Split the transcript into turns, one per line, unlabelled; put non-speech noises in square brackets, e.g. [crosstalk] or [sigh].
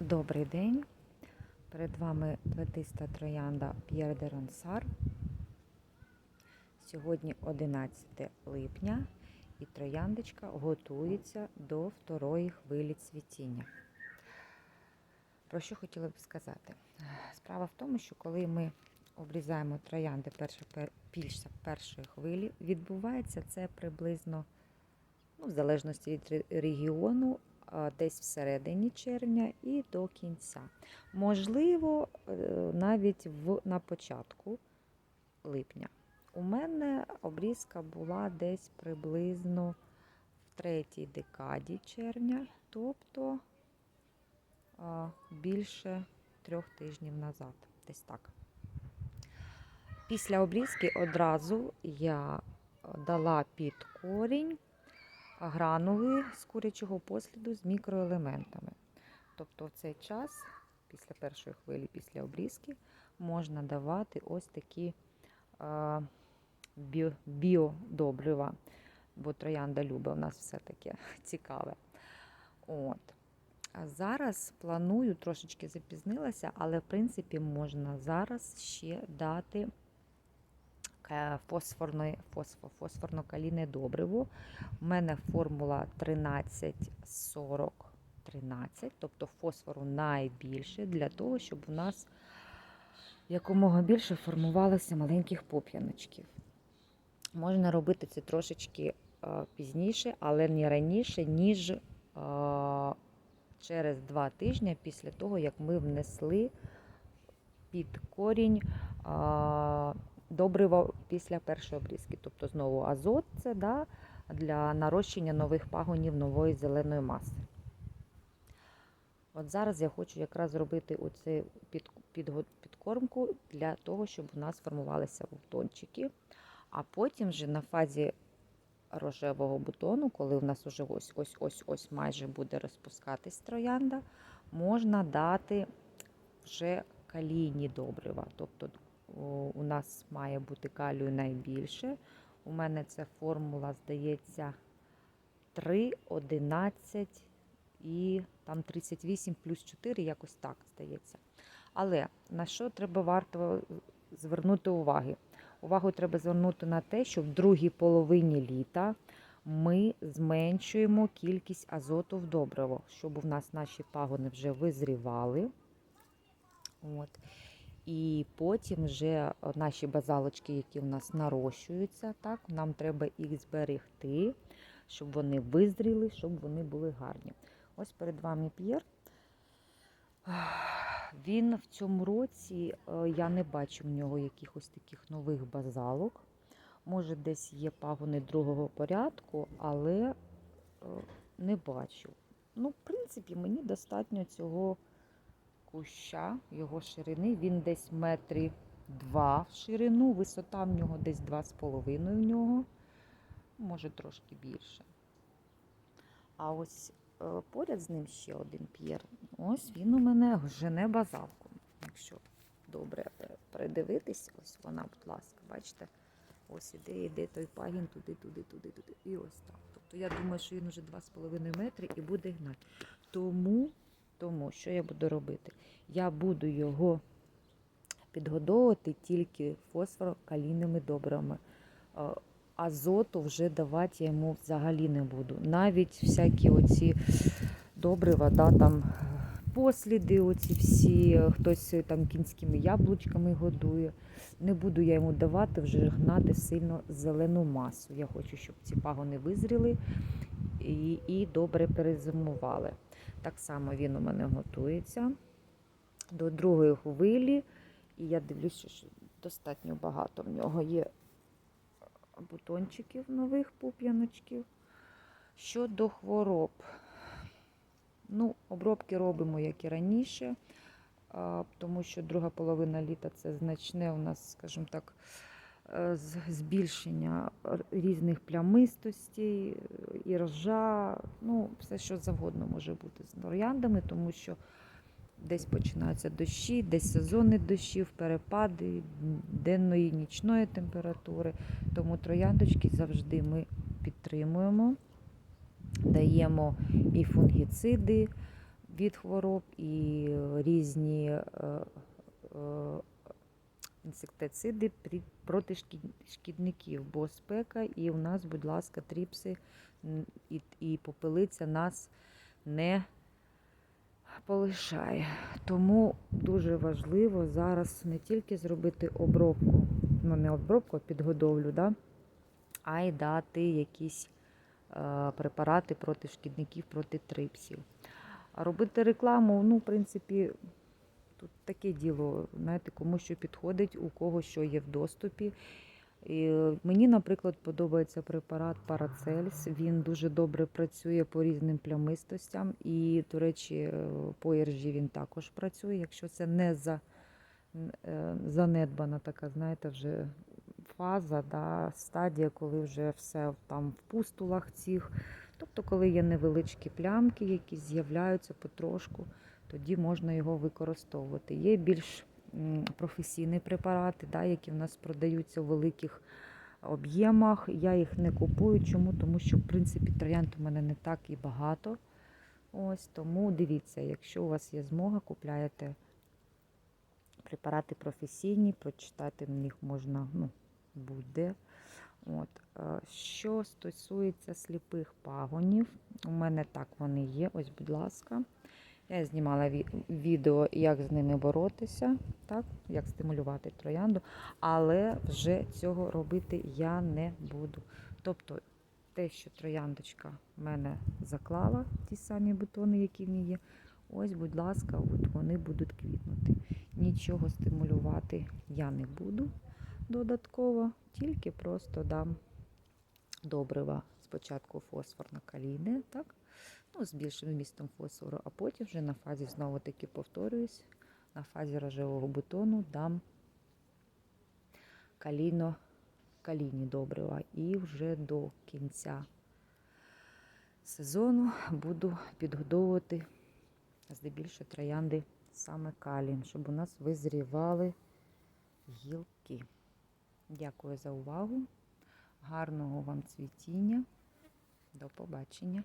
Добрий день. Перед вами плетиста троянда П'єр де Ронсар. Сьогодні 11 липня і трояндочка готується до второї хвилі цвітіння. Про що хотіла б сказати? Справа в тому, що коли ми обрізаємо троянди пільця першої хвилі, відбувається це приблизно, ну, в залежності від регіону, десь всередині червня і до кінця. Можливо, е, навіть в, на початку липня. У мене обрізка була десь приблизно в третій декаді червня, тобто більше трьох тижнів назад. Десь так. Після обрізки одразу я дала під корінь гранули з курячого посліду з мікроелементами. Тобто в цей час, після першої хвилі, після обрізки, можна давати ось такі е, біо, біодобрива, бо троянда любить у нас все таке [laughs] цікаве. От. А зараз планую, трошечки запізнилася, але в принципі можна зараз ще дати фосфорне, фосфо, фосфорно-калійне добриво. У мене формула 13-40-13, тобто фосфору найбільше для того, щоб у нас якомога більше формувалося маленьких поп'яночків. Можна робити це трошечки е, пізніше, але не раніше, ніж е, через два тижні після того, як ми внесли під корінь а, добриво після першої обрізки. Тобто знову азот це да, для нарощення нових пагонів нової зеленої маси. От зараз я хочу якраз зробити оцю під, підго- підкормку для того, щоб у нас формувалися бутончики. А потім вже на фазі рожевого бутону, коли у нас вже ось ось ось ось майже буде розпускатись троянда, можна дати вже калійні добрива. Тобто у нас має бути калію найбільше. У мене ця формула, здається, 3, 11 і там 38 плюс 4, якось так здається. Але на що треба варто звернути уваги? Увагу треба звернути на те, що в другій половині літа ми зменшуємо кількість азоту в добриво, щоб у нас наші пагони вже визрівали. От. І потім вже наші базалочки, які у нас нарощуються, так, нам треба їх зберегти, щоб вони визріли, щоб вони були гарні. Ось перед вами П'єр. Він в цьому році, е, я не бачу в нього якихось таких нових базалок. Може, десь є пагони другого порядку, але е, не бачу. Ну, в принципі, мені достатньо цього куща, його ширини. Він десь метрів два в ширину, висота в нього десь два з половиною в нього, може трошки більше. А ось е, поряд з ним ще один п'єр. Ось він у мене жене базалку. Якщо добре придивитись, ось вона, будь ласка, бачите? Ось іде, іде той пагін туди, туди, туди, туди. І ось так. Тобто я думаю, що він уже 2,5 метри і буде гнати. Тому, тому що я буду робити? Я буду його підгодовувати тільки фосфорокалійними добривами. Е, Азоту вже давати я йому взагалі не буду. Навіть всякі оці добрива, да, там е, посліди, оці всі, е, хтось там кінськими яблучками годує. Не буду я йому давати вже гнати сильно зелену масу. Я хочу, щоб ці пагони визріли і, і добре перезимували. Так само він у мене готується до другої хвилі. І я дивлюся, що достатньо багато в нього є бутончиків нових пуп'яночків. Щодо хвороб, ну, обробки робимо, як і раніше, тому що друга половина літа це значне у нас, скажімо так, е, збільшення різних плямистостей, і ржа, ну, все, що завгодно може бути з трояндами, тому що десь починаються дощі, десь сезонні дощів, перепади денної, нічної температури. Тому трояндочки завжди ми підтримуємо, даємо і фунгіциди, від хвороб і різні е, е, інсектициди проти шкідників, бо спека, і у нас, будь ласка, тріпси і, і попелиця нас не полишає. Тому дуже важливо зараз не тільки зробити обробку, ну не обробку, а підгодовлю, да? а й дати якісь е, препарати проти шкідників, проти трипсів. А робити рекламу, ну, в принципі, тут таке діло, знаєте, кому що підходить, у кого що є в доступі. І е, мені, наприклад, подобається препарат Парацельс. Він дуже добре працює по різним плямистостям. І, до речі, е, по іржі він також працює. Якщо це не за, е, занедбана така, знаєте, вже фаза, да, стадія, коли вже все там в пустулах цих. Тобто, коли є невеличкі плямки, які з'являються потрошку, тоді можна його використовувати. Є більш професійні препарати, да, які в нас продаються у великих об'ємах. Я їх не купую. Чому? Тому що, в принципі, троянд у мене не так і багато. Ось тому дивіться, якщо у вас є змога, купляєте препарати професійні, прочитати в них можна ну, будь-де. От. е, Що стосується сліпих пагонів, у мене так вони є. Ось, будь ласка. Я знімала відео, як з ними боротися, так, як стимулювати троянду, але вже цього робити я не буду. Тобто те, що трояндочка в мене заклала, ті самі бутони, які в ній є, ось, будь ласка, от вони будуть квітнути. Нічого стимулювати я не буду додатково, тільки просто дам добрива. Спочатку фосфорно калійне, так? Ну, з більшим вмістом фосфору, а потім вже на фазі знову таки повторююсь, на фазі рожевого бутону дам калійно калійні добрива. І вже до кінця сезону буду підгодовувати здебільшого троянди саме калієм, щоб у нас визрівали гілки. Дякую за увагу. Гарного вам цвітіння. До побачення.